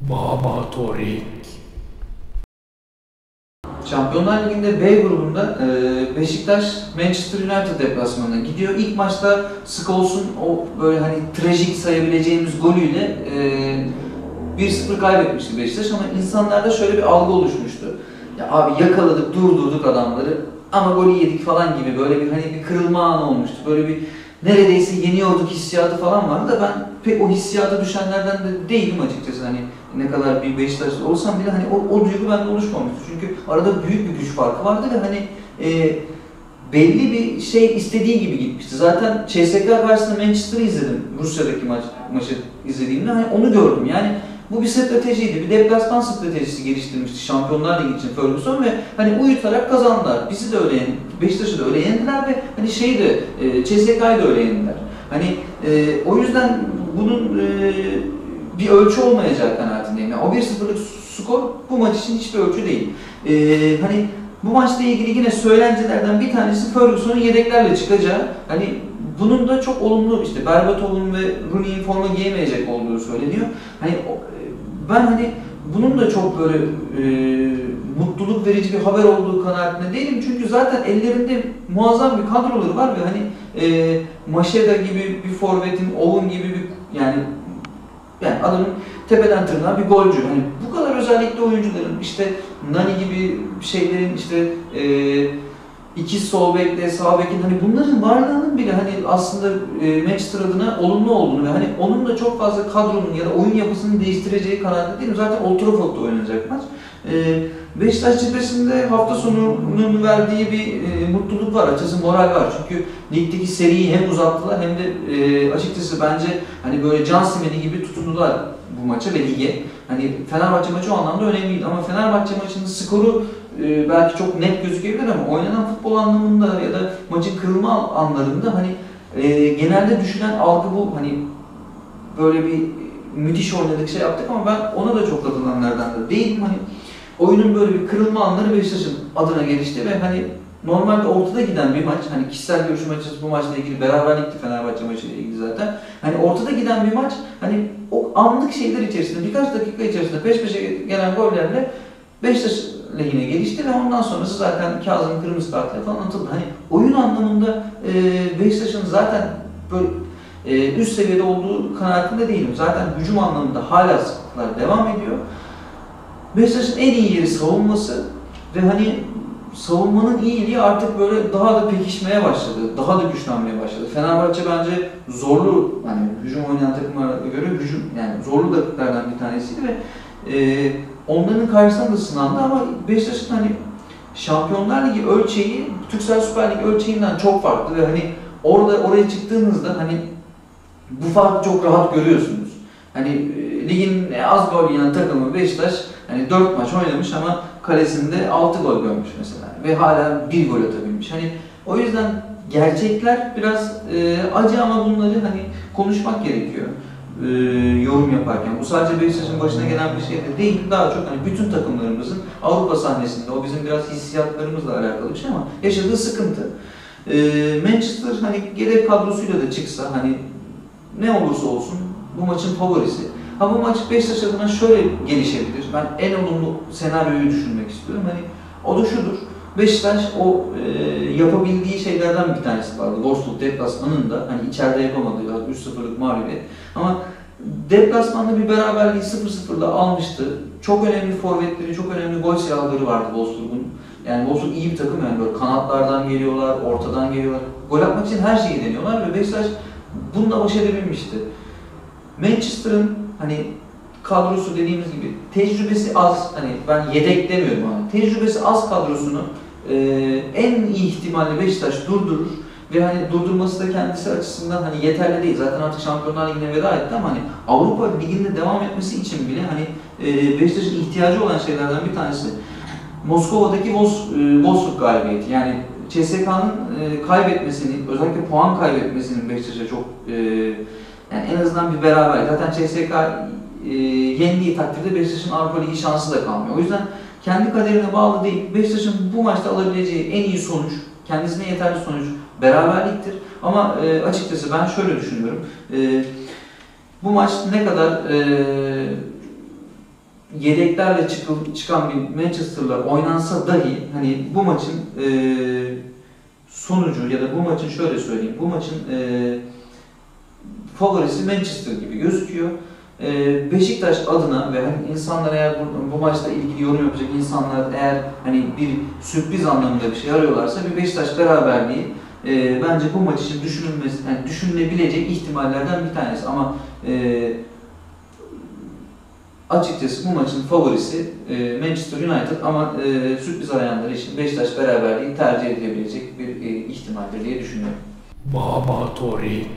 Baba Torik. Şampiyonlar Ligi'nde B grubunda e, Beşiktaş Manchester United deplasmanına gidiyor. İlk maçta Scholes'un o böyle hani trajik sayabileceğimiz golüyle e, 1-0 kaybetmişti Beşiktaş ama insanlarda şöyle bir algı oluşmuştu. Ya abi yakaladık, durdurduk adamları ama golü yedik falan gibi böyle bir hani bir kırılma anı olmuştu. Böyle bir neredeyse yeniyorduk hissiyatı falan vardı da ben pek o hissiyata düşenlerden de değilim açıkçası. Hani ne kadar bir Beşiktaş olsam bile hani o, o duygu bende oluşmamıştı. Çünkü arada büyük bir güç farkı vardı ve hani e, belli bir şey istediği gibi gitmişti. Zaten CSK karşısında Manchester'ı izledim. Rusya'daki maç, maçı izlediğimde hani onu gördüm. Yani bu bir stratejiydi. Bir deplasman stratejisi geliştirmişti Şampiyonlar Ligi için Ferguson ve hani uyutarak kazandılar. Bizi de öyle yendiler. Beşiktaş'ı da öyle yendiler ve hani şeyi de e, CSK'yı da öyle yendiler. Hani e, o yüzden bunun e, bir ölçü olmayacak kanaatindeyim. Yani o 1-0'lık skor bu maç için hiçbir ölçü değil. E, hani bu maçla ilgili yine söylentilerden bir tanesi Ferguson'un yedeklerle çıkacağı. Hani bunun da çok olumlu işte Berbatov'un ve Rooney'in forma giyemeyecek olduğu söyleniyor. Hani ben hani bunun da çok böyle e, mutluluk verici bir haber olduğu kanaatinde değilim. Çünkü zaten ellerinde muazzam bir kadroları var ve hani e, Maşeda gibi bir forvetin, Owen gibi bir yani yani adamın tepeden tırnağa bir golcü. Hani bu kadar özellikle oyuncuların işte Nani gibi şeylerin işte e, iki sol bekle, sağ bekin hani bunların varlığının bile hani aslında e, Manchester adına olumlu olduğunu ve hani onun da çok fazla kadronun ya da oyun yapısını değiştireceği kanaatinde değilim. Zaten Old Trafford'da oynanacak. E, Beşiktaş cephesinde hafta sonunun verdiği bir e, mutluluk var, açıkçası moral var. Çünkü ligdeki seriyi hem uzattılar hem de e, açıkçası bence hani böyle can simeni gibi tutundular bu maça ve lige. Hani Fenerbahçe maçı o anlamda önemliydi ama Fenerbahçe maçının skoru e, belki çok net gözükebilir ama oynanan futbol anlamında ya da maçın kırılma anlarında hani genelde düşünen algı bu hani böyle bir müthiş oynadık şey yaptık ama ben ona da çok katılanlardan da değilim hani oyunun böyle bir kırılma anları Beşiktaş'ın adına gelişti ve hani normalde ortada giden bir maç, hani kişisel görüşüm açıkçası bu maçla ilgili beraberlikti Fenerbahçe maçıyla ilgili zaten. Hani ortada giden bir maç, hani o anlık şeyler içerisinde birkaç dakika içerisinde peş peşe gelen gollerle Beşiktaş lehine gelişti ve ondan sonrası zaten Kazım kırmızı kartla falan atıldı. Hani oyun anlamında e, Beşiktaş'ın zaten böyle e, üst seviyede olduğu kanaatinde değilim. Zaten hücum anlamında hala sıkıntılar devam ediyor. Beşiktaş'ın en iyi yeri savunması ve hani savunmanın iyiliği artık böyle daha da pekişmeye başladı. Daha da güçlenmeye başladı. Fenerbahçe bence zorlu hani hücum oynayan takımlara göre hücum yani zorlu dakikalardan bir tanesiydi ve e, onların karşısında da sınandı ama Beşiktaş'ın hani Şampiyonlar Ligi ölçeği Türksel Süper Lig ölçeğinden çok farklı ve hani orada oraya çıktığınızda hani bu farkı çok rahat görüyorsunuz. Hani e, ligin az gol yiyen takımı Beşiktaş hani 4 maç oynamış ama kalesinde 6 gol görmüş mesela ve hala 1 gol atabilmiş. Hani o yüzden gerçekler biraz e, acı ama bunları hani konuşmak gerekiyor e, yorum yaparken. Bu sadece Beşiktaş'ın başına gelen bir şey de değil. Daha çok hani bütün takımlarımızın Avrupa sahnesinde o bizim biraz hissiyatlarımızla alakalı bir şey ama yaşadığı sıkıntı. E, Manchester hani gerek kadrosuyla da çıksa hani ne olursa olsun bu maçın favorisi. Ha bu maç Beşiktaş adına şöyle gelişebilir. Ben en olumlu senaryoyu düşünmek istiyorum. Hani o da şudur. Beşiktaş o e, yapabildiği şeylerden bir tanesi vardı. Wolfsburg deplasmanında hani içeride yapamadığı 3-0'lık mağlubiyet. Ama deplasmanda bir beraberliği 0-0'da almıştı. Çok önemli forvetleri, çok önemli gol silahları vardı Wolfsburg'un. Yani Wolfsburg iyi bir takım yani böyle kanatlardan geliyorlar, ortadan geliyorlar. Gol atmak için her şeyi deniyorlar ve Beşiktaş bununla baş edebilmişti. Manchester'ın hani kadrosu dediğimiz gibi tecrübesi az hani ben yedek demiyorum ama tecrübesi az kadrosunu e, en iyi ihtimalle Beşiktaş durdurur ve hani durdurması da kendisi açısından hani yeterli değil. Zaten artık Şampiyonlar Ligi'ne veda etti ama hani Avrupa Ligi'nde devam etmesi için bile hani e, Beşiktaş'ın ihtiyacı olan şeylerden bir tanesi Moskova'daki Wolfsburg galibiyeti. Yani CSK'nın e, kaybetmesini, özellikle puan kaybetmesinin Beşiktaş'a çok e, yani en azından bir beraber. Zaten CSK e, yendiği takdirde Beşiktaş'ın Avrupa Ligi şansı da kalmıyor. O yüzden kendi kaderine bağlı değil. Beşiktaş'ın bu maçta alabileceği en iyi sonuç, kendisine yeterli sonuç beraberliktir. Ama e, açıkçası ben şöyle düşünüyorum. E, bu maç ne kadar e, yedeklerle çıkıl, çıkan bir Manchester'la oynansa dahi hani bu maçın e, sonucu ya da bu maçın şöyle söyleyeyim bu maçın e, favorisi Manchester gibi gözüküyor. E, Beşiktaş adına ve hani insanlar eğer bu, bu maçla ilgili yorum yapacak insanlar eğer hani bir sürpriz anlamında bir şey arıyorlarsa bir Beşiktaş beraberliği e, bence bu maç için düşünülmesi, yani düşünülebilecek ihtimallerden bir tanesi ama e, açıkçası bu maçın favorisi e, Manchester United ama e, sürpriz arayanlar için Beşiktaş beraberliği tercih edilebilecek bir e, ihtimaldir diye düşünüyorum. Baba Torik.